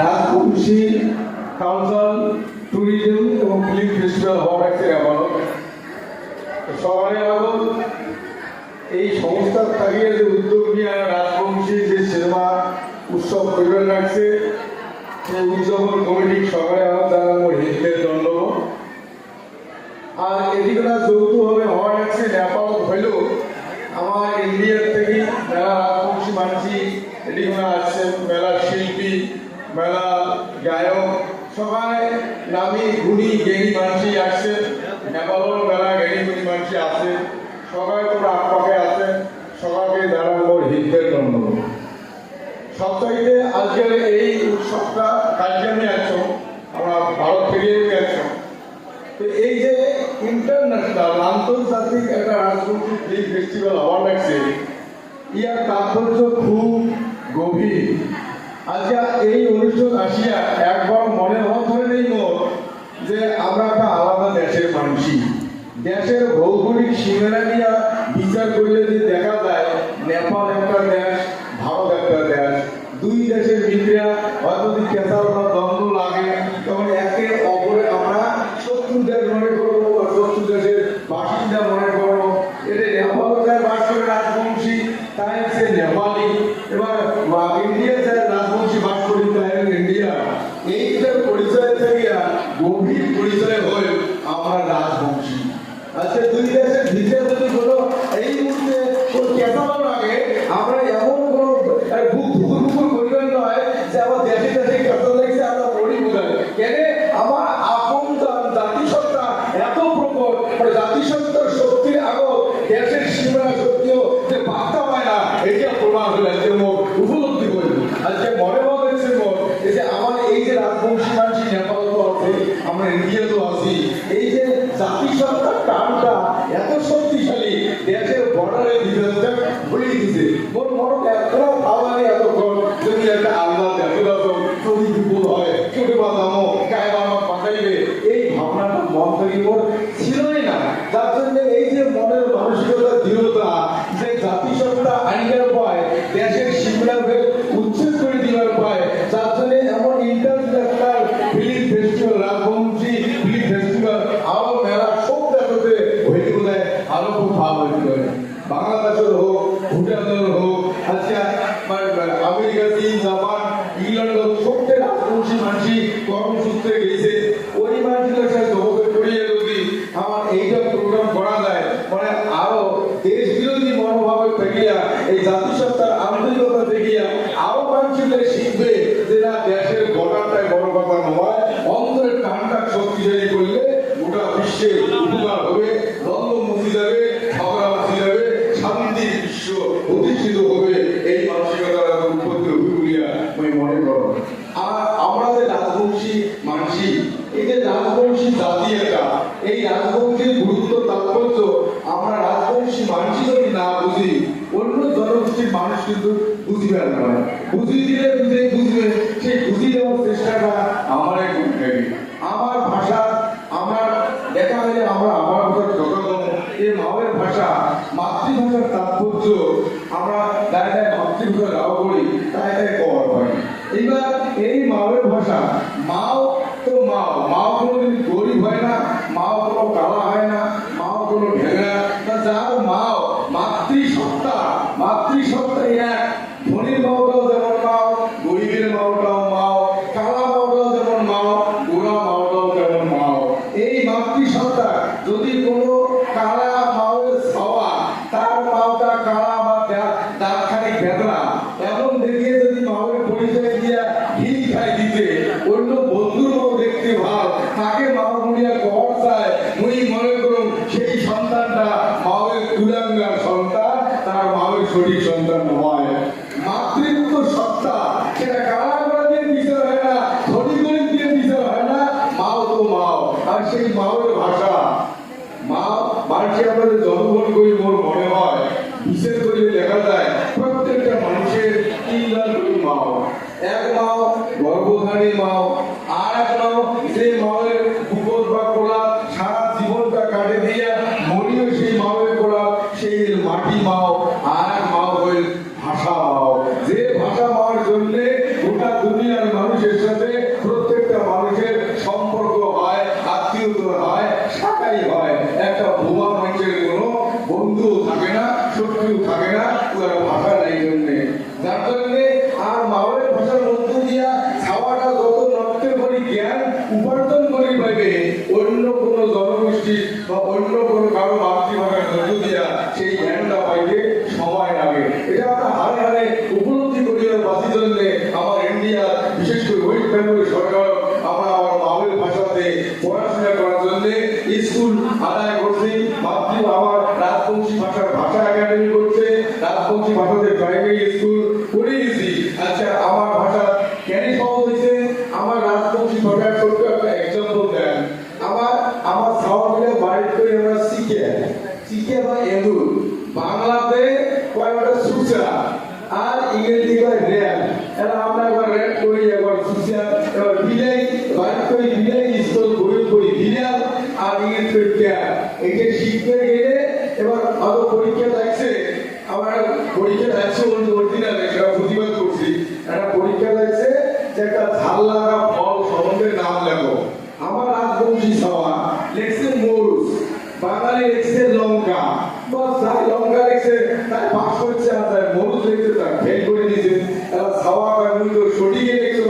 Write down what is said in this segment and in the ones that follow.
Rajbanshi cultural tourism এবং film festival হওয়ার একটা ব্যাপার। শহরে আগত এই সংস্থার থাকিয়ে যে উদ্যোগ নিয়ে রাজবংশী যে সিনেমা উৎসব পরিবার রাখছে সেই উদযাপন কমিটির সকালে আমার দ্বারা আমার হিন্দের দণ্ড আর এদিকে যৌথভাবে হওয়া যাচ্ছে নেপাল হইলেও আমার ইন্ডিয়ার থেকে মেলা রাজবংশী মানসি, এদিকে আসছে মেলার শিল্পী মেলা, গায়ক, সবাই নামি গুণী জ্ঞানী মানুষই আসছে। নেপালের মেলা জ্ঞানী গুণী মানসি আছে সবাই তোর আটপাকে আছে সবাইকে মোর হিন্দের দণ্ড সবচাইতে আজকের এই উৎসবটা কালকে আমি আসছো, আমরা ভারত থেকে আসছো। তো এই যে ইন্টারন্যাশনাল আন্তর্জাতিক একটা ফিল্ম ফেস্টিভ্যাল হওয়ার লাগছে, ইয়ার তাৎপর্য খুব গভীর। আজকে এই অনুষ্ঠান আসিয়া একবার মনে হওয়া ধরে নেই যে আমরা একটা আলাদা দেশের মানুষই। দেশের ভৌগোলিক সীমানা নিয়ে বিচার করলে যে দেখা যায়, নেপাল একটা দেশ, ভারত একটা দেশ, দুই দেশের ভিতরে হয়তো যদি কেঁচা বা দ্বন্দ্ব লাগে, তখন একে অপরে আমরা শত্রু দেশ মনে করব বা শত্রু দেশের বাসিন্দা মনে করব। এটা নেপাল বাস করে রাজবংশী, তাই সে নেপালি। এবার ইন্ডিয়া জাতিসত্তার শক্তির আগত দেশের সীমানা যে পাত্তা পায় না এটা প্রমাণ হলে যে মোট উপলব্ধি করি আজকে মনে মনে হচ্ছে মোট এই যে আমার এই যে রাজবংশী মানুষ নেপাল আছে আমরা ইন্ডিয়া তো আছি, এই যে জাতিসত্তার টানটা এত শক্তিশালী, দেশের বর্ডারে ডিফেন্সটা ভরিয়ে দিছে মনে এতটা ভাবানি এতক্ষণ যদি একটা আলাদা দেখে যদি বিপদ হয় পাঠাইবে এই ভাবনাটা মন থেকে মোর মনোভাবে থেকিয়া এই জাতিসত্তার আন্তরিকতা থেকিয়া আরও মানুষদের শিখবে যে না, দেশের গঠনটাই বড় কথা নয়, অন্তরের টানটা শক্তিশালী করলে গোটা বিশ্বের উপকার হবে দ্বন্দ্ব মুক্তি যাবে ঝগড়া যাবে শান্তির বিশ্ব প্রতিষ্ঠিত হবে, এই মানসিকতার উৎপত্তি হবে বলিয়া আমি মনে করো। আর আমরা যে রাজবংশী মানসি, এই যে রাজবংশী জাতি একটা, এই রাজবংশীর গুরুত্ব, তাৎপর্য আমরা রাজবংশী মানসি যদি না বুঝি, অন্য জনগোষ্ঠীর মানুষ কিন্তু বুঝিবে না। বুঝিয়ে দিলে বুঝে, বুঝবে সেই বুঝিয়ে দেওয়ার চেষ্টাটা করতে হবে আমার ভাষা, আমার দেখা হলে আমরা আমার কথা জগৎ এই মাওয়ের ভাষা, মাতৃভাষার তাৎপর্য আমরা তাই তাই মাতৃভাষা গাও করি, তাই তাই কর হয়। এইবার এই মাওয়ের ভাষা, মাও তো মাও মাও কোনোদিন গরিব হয় না, মাও কোনো কালা হয় না, মাও কোনো ভেঙা না যার সঠিক সন্তান নয় মাতৃত্ব সত্তা, সেটা কালা করা দিয়ে বিচার হয় না? ধনী গরিব দিয়ে বিচার হয় না? মাও তো মাও, আর সেই মাওয়ের ভাষা। মা মানুষে আমরা যে জন্মগ্রহণ করি মোর মনে হয়, বিশেষ করে দেখা যায়, প্রত্যেকটা মানুষের তিনবার করে মাও। এক মাও, গর্ভধারী মাও, আর এক মাও যে Ahí oh, va. পরীক্ষা লাগছে অরিজিনাল একটা প্রতিবাদ করছি। একটা পরীক্ষা লাগছে একটা ঝাল লাগা ফল সম্বন্ধে আমার রাজবংশী সভা, লেখছে মরুচ বাঙালি লিখছে লঙ্কা। বা লঙ্কা লিখছে, তাই পাস করছে আর তাই মরুচ লিখছে, তাই ফেল করে দিয়েছে। তারা ছাওয়া বা মূল্য সঠিকে লিখছো।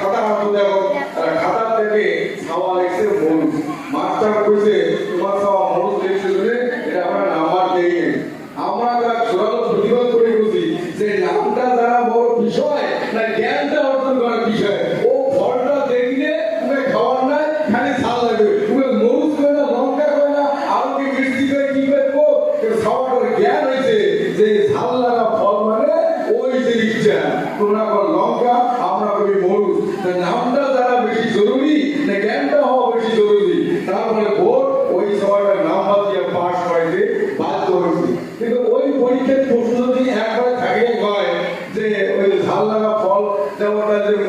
খাতা হাতে দেখো। তারা খাতা থেকে ছাওয়া লিখছে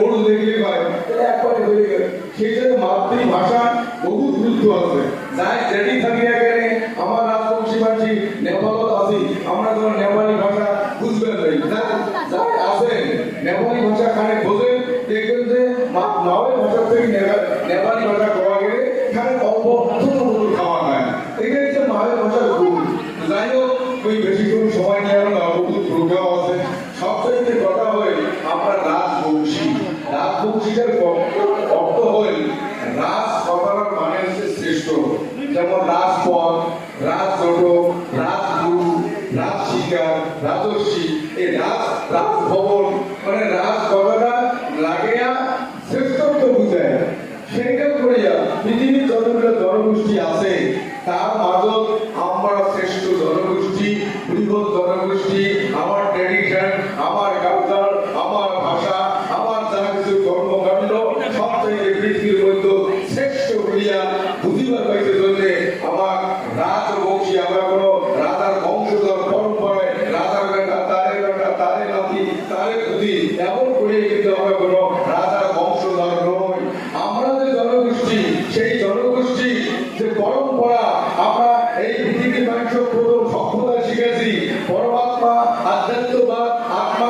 মরু দেখলে হয় তাহলে একবারে হয়ে গেল। সেই জন্য মাতৃভাষা বহু গুরুত্ব আছে। যাই যেটি থাকি এখানে আমার রাজবংশী মাঝি নেপালত আছি। আমরা যখন নেপালি ভাষা বুঝবেন নাই। যাই আছেন নেপালি ভাষা খানে বোঝেন, দেখবেন যে মাওয়ের ভাষা থেকে নেপা- নেপালি ভাষা করা গেলে খানে অল্প খাওয়া হয় হচ্ছে মাওয়ের ভাষার গুণ যাই হোক, ওই বেশিক্ষণ সময় নিয়ে আমরা বহু প্রোগ্রাম আছে সবচেয়ে কথা হয় আমরা রাজবংশী রাজবংশীদের অর্থ হয় রাজ কথার মানে হচ্ছে শ্রেষ্ঠ যেমন রাজপথ রাজজট রাজগুরু রাজশিকার রাজস্বী এই রাজ রাজভবন মানে রাজ কথাটা লাগিয়া শ্রেষ্ঠত্ব বুঝায় সেইটা করিয়া পৃথিবীর যতগুলো জনগোষ্ঠী আছে তার মাজত আমরা শ্রেষ্ঠ জনগোষ্ঠী বৃহৎ জনগোষ্ঠী আমার ট্রেডিশন আমার কালচার আমার ভাষা আমার যা কিছু কর্মকাণ্ড সব থেকে পৃথিবীর মধ্যে শ্রেষ্ঠ করিয়া বুঝিবার পাইতে জন্য আমার রাজবংশী আমরা কোনো রাজার বংশধর পরম্পরায় রাজার বেটা তারে বেটা তারে নাতি তারে খুদি এমন করে কিন্তু আমরা কোনো রাজার বংশধর নই আমরা যে জনগোষ্ঠী সেই জনগোষ্ঠী যে পরম্পরা আমরা এই পৃথিবীর মানুষ প্রথম সভ্যতা শিখেছি পরমাত্মা আধ্যাত্মবাদ আত্মা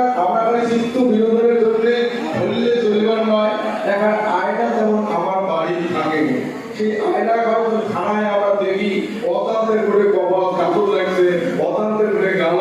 আমরা খালি চিত্ত বিনোদনের জন্য বললে চলবার নয়। এখন আয়না যেমন আমার বাড়ি থাকে সেই আয়না ঘর থানায় আমরা দেখি, অতান্তের করে কপাল কাপড় লাগছে, অতান্তের করে গাল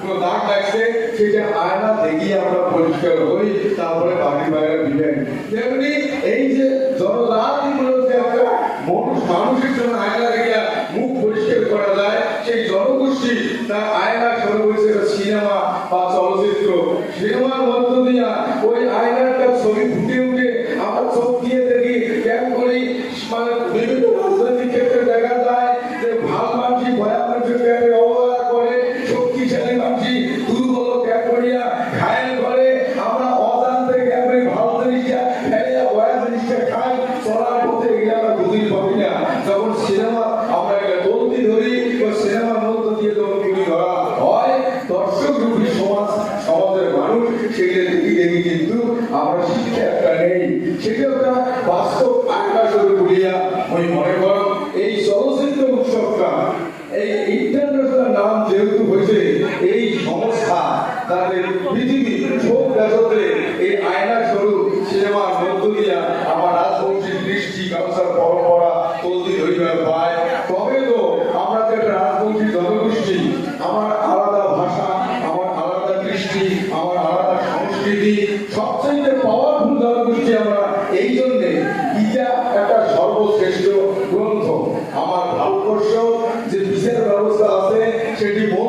কোনো দাগ লাগছে সেটা আয়না দেখি আমরা পরিষ্কার হই তারপরে বাকি বাইরে দিবেন তেমনি এই যে জনজাতি গুলোতে আমরা মানুষ মানুষের জন্য আয়না দেখিয়া মুখ পরিষ্কার করা যায়, সেই জনগোষ্ঠী তার আয়না শুরু হয়েছে সিনেমা বা চলচ্চিত্র সিনেমার মধ্য দিয়া ওই আয়নাটার ছবি ফুটে উঠে আছে